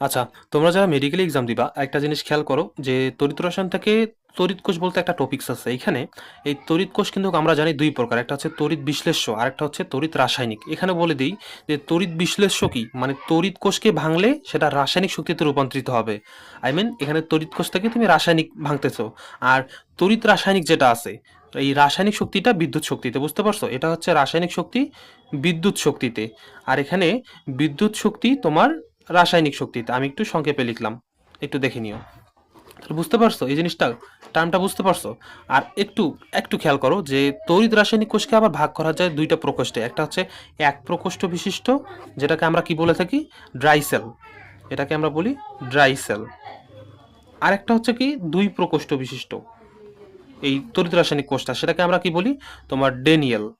আচ্ছা, তোমরা যারা মেডিকেল এক্সাম দিবা, একটা জিনিস খেয়াল করো যে তড়িৎ রসায়ন থেকে তড়িৎ কোষ বলতে একটা টপিক্স আছে। এখানে এই তড়িৎ কোষ কিন্তু আমরা জানি দুই প্রকার। একটা হচ্ছে তড়িৎ বিশ্লেষ্য, আর একটা হচ্ছে তড়িৎ রাসায়নিক। এখানে বলে দিই যে তড়িৎ বিশ্লেষ্য কি? মানে তড়িৎ কোষকে ভাঙলে সেটা রাসায়নিক শক্তিতে রূপান্তরিত হবে। আই মিন এখানে তড়িৎ কোষ থেকে তুমি রাসায়নিক ভাঙতেছো। আর তড়িৎ রাসায়নিক যেটা আছে, এই রাসায়নিক শক্তিটা বিদ্যুৎ শক্তিতে। বুঝতে পারছ? এটা হচ্ছে রাসায়নিক শক্তি বিদ্যুৎ শক্তিতে। আর এখানে বিদ্যুৎ শক্তি তোমার রাসায়নিক শক্তিতে। আমি একটু সংক্ষেপে লিখলাম। একটু দেখে নিও। বুঝতে পারছ এই জিনিসটা? টার্মটা বুঝতে পারছ? আর একটু, একটু খেয়াল করো যে তড়িৎ রাসায়নিক কোষকে আবার ভাগ করা যায় দুইটা প্রকোষ্ঠে। একটা হচ্ছে এক প্রকোষ্ঠ বিশিষ্ট যেটাকে আমরা কি বলে থাকি? Dry cell. এটাকে আমরা বলি ড্রাই সেল। আর একটা হচ্ছে কি দুই প্রকোষ্ঠ বিশিষ্ট। এই তড়িৎ রাসায়নিক কোষটা সেটাকে আমরা কি বলি? তোমার ডেনিয়েল।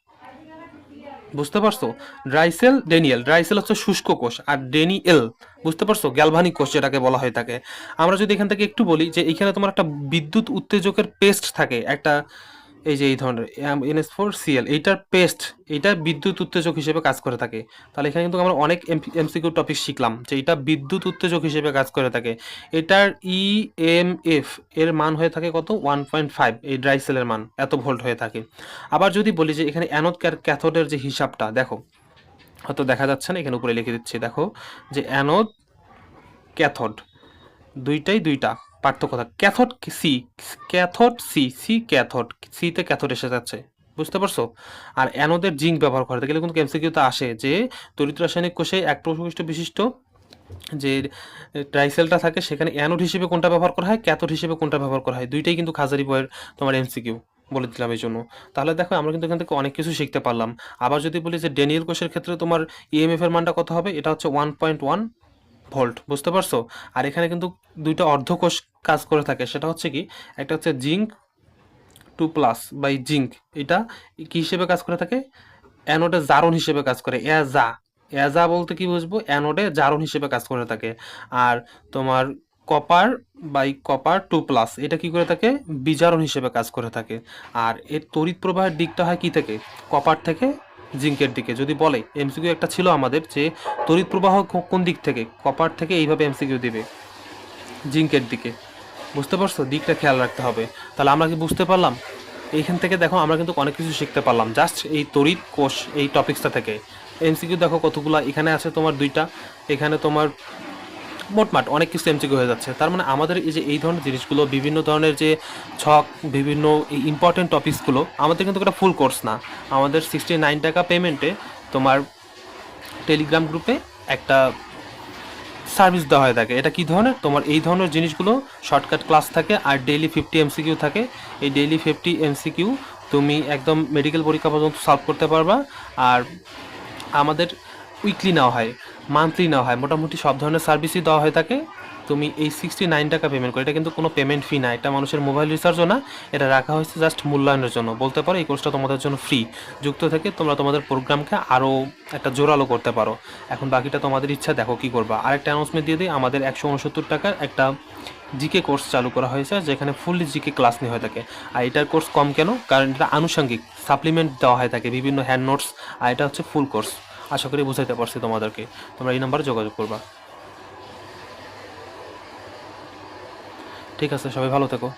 বুঝতে পারছ? Dry cell Daniel. ড্রাইসেল হচ্ছে শুষ্ক কোষ আর ডেনিয়েল বুঝতে পারছ? গ্যালভানিক কোষ যেটাকে বলা হয়ে থাকে। আমরা যদি এখান থেকে একটু বলি যে এখানে তোমার একটা বিদ্যুৎ উত্তেজকের পেস্ট থাকে। একটা এই যে এই ধরনের, এম NH4Cl এইটার পেস্ট এইটা বিদ্যুৎ উত্তেজক হিসেবে কাজ করে থাকে। তাহলে এখানে কিন্তু আমরা অনেক এমসিকিউ টপিক শিখলাম যে এটা বিদ্যুৎ উত্তেজক হিসেবে কাজ করে থাকে। এটার ই এম এফ এর মান হয়ে থাকে কত? 1.5 এই ড্রাই সেলের মান, এত ভোল্ট হয়ে থাকে। আবার যদি বলি যে এখানে অ্যানোড ক্যাথোডের যে হিসাবটা, দেখো। হয়তো দেখা যাচ্ছে না, এখানে উপরে লিখে দিচ্ছি, দেখো, যে অ্যানোড ক্যাথোড ২ টাই ২ টা পার্থক্য থাকে। Cathode C, cathode C, C cathode. সিতে ক্যাথোড এসে যাচ্ছে। বুঝতে পারছ? আর অ্যানোডের জিঙ্ক ব্যবহার করা গেলে কিন্তু এমসিকিউতে আসে যে তড়িৎ রাসায়নিক কোষে এক প্রকোষ্ঠ বিশিষ্ট যে ড্রাই সেলটা থাকে সেখানে অ্যানোড হিসেবে কোনটা ব্যবহার করা হয়? ক্যাথোড হিসেবে কোনটা ব্যবহার করা হয়? দুইটাই কিন্তু খাজারি বইয়ের তোমার এমসিকিউ বলে দিলাম এই জন্য তাহলে দেখো আমরা কিন্তু এখান থেকে অনেক কিছু শিখতে পারলাম। আবার যদি বলি যে ডেনিয়েল কোষের ক্ষেত্রে তোমার ইএমএফ এর মানটা কত হবে? এটা হচ্ছে 1.1 ভোল্ট। বুঝতে পারছ? আর এখানে কিন্তু ২ টা অর্ধকোষ কাজ করে থাকে। সেটা হচ্ছে কি? একটা হচ্ছে zinc two plus by zinc এটা কি হিসেবে কাজ করে থাকে? অ্যানোডে জারণ হিসেবে কাজ করে। অ্যাজা, অ্যাজা বলতে কি বুঝব? অ্যানোডে জারণ হিসেবে কাজ করে থাকে। আর তোমার copper by copper two plus এটা কি করে থাকে? বিজারণ হিসেবে কাজ করে থাকে। আর এর তড়িৎ প্রবাহের দিকটা হয় কি থেকে? কপার থেকে জিঙ্কের দিকে। যদি বলে, এমসিকিউ একটা ছিল আমাদের যে, তড়িৎ প্রবাহ কোন দিক থেকে? কপার থেকে এইভাবে এমসিকিউ দেবে জিঙ্কের দিকে। বুঝতে পারছ? দিকটা খেয়াল রাখতে হবে। তাহলে আমরা কি বুঝতে পারলাম? এইখান থেকে দেখো, আমরা কিন্তু অনেক কিছু শিখতে পারলাম। জাস্ট এই তড়িৎ কোষ, এই টপিক্সটা থেকে। এমসিকিউ দেখো কতগুলো এখানে আছে তোমার দুইটা এখানে তোমার মোটমাট অনেক কিছু এমসিকিউ হয়ে যাচ্ছে। তার মানে আমাদের এই যে এই ধরনের জিনিসগুলো বিভিন্ন ধরনের যে ছক, বিভিন্ন এই ইম্পোর্টেন্ট টপিকসগুলো আমাদের কিন্তু একটা ফুল কোর্স না। আমাদের 69 টাকা পেমেন্টে তোমার টেলিগ্রাম গ্রুপে একটা সার্ভিস দেওয়া হয়ে থাকে। এটা কি ধরনের? তোমার এই ধরনের জিনিসগুলো শর্টকাট ক্লাস থাকে আর ডেইলি 50 এমসিকিউ থাকে। এই ডেইলি 50 এমসিকিউ তুমি একদম মেডিকেল পরীক্ষা পর্যন্ত সলভ করতে পারবা। আর আমাদের উইকলি নেওয়া হয়, মান্থলি নেওয়া হয়। মোটামুটি সব ধরনের সার্ভিসই দেওয়া হয়ে থাকে। তুমি এই 69 টাকা পেমেন্ট করো। এটা কিন্তু কোনো পেমেন্ট ফি না। এটা মানুষের মোবাইল রিচার্জও না। এটা রাখা হয়েছে জাস্ট মূল্যায়নের জন্য। বলতে পারো এই কোর্সটা তোমাদের জন্য ফ্রি। যুক্ত থেকে তোমরা তোমাদের প্রোগ্রামকে আরও একটা জোরালো করতে পারো। এখন বাকিটা তোমাদের ইচ্ছা, দেখো কি করবা। আরেকটা অ্যানাউন্সমেন্ট দিয়ে দেই আমাদের ১৬৯ টাকার একটা জিকে কোর্স চালু করা হয়েছে, যেখানে ফুললি জিকে ক্লাস নেওয়া হয়ে থাকে। আর এটার কোর্স কম কেন? কারণ এটা আনুষঙ্গিক সাপ্লিমেন্ট দেওয়া হয়ে থাকে বিভিন্ন হ্যান্ড নোটস আর এটা হচ্ছে ফুল কোর্স। আশা করি বুঝাইতে পারছি তোমাদেরকে। তোমরা এই নাম্বারে যোগাযোগ করবা। ঠিক আছে, সবাই ভালো থেকো।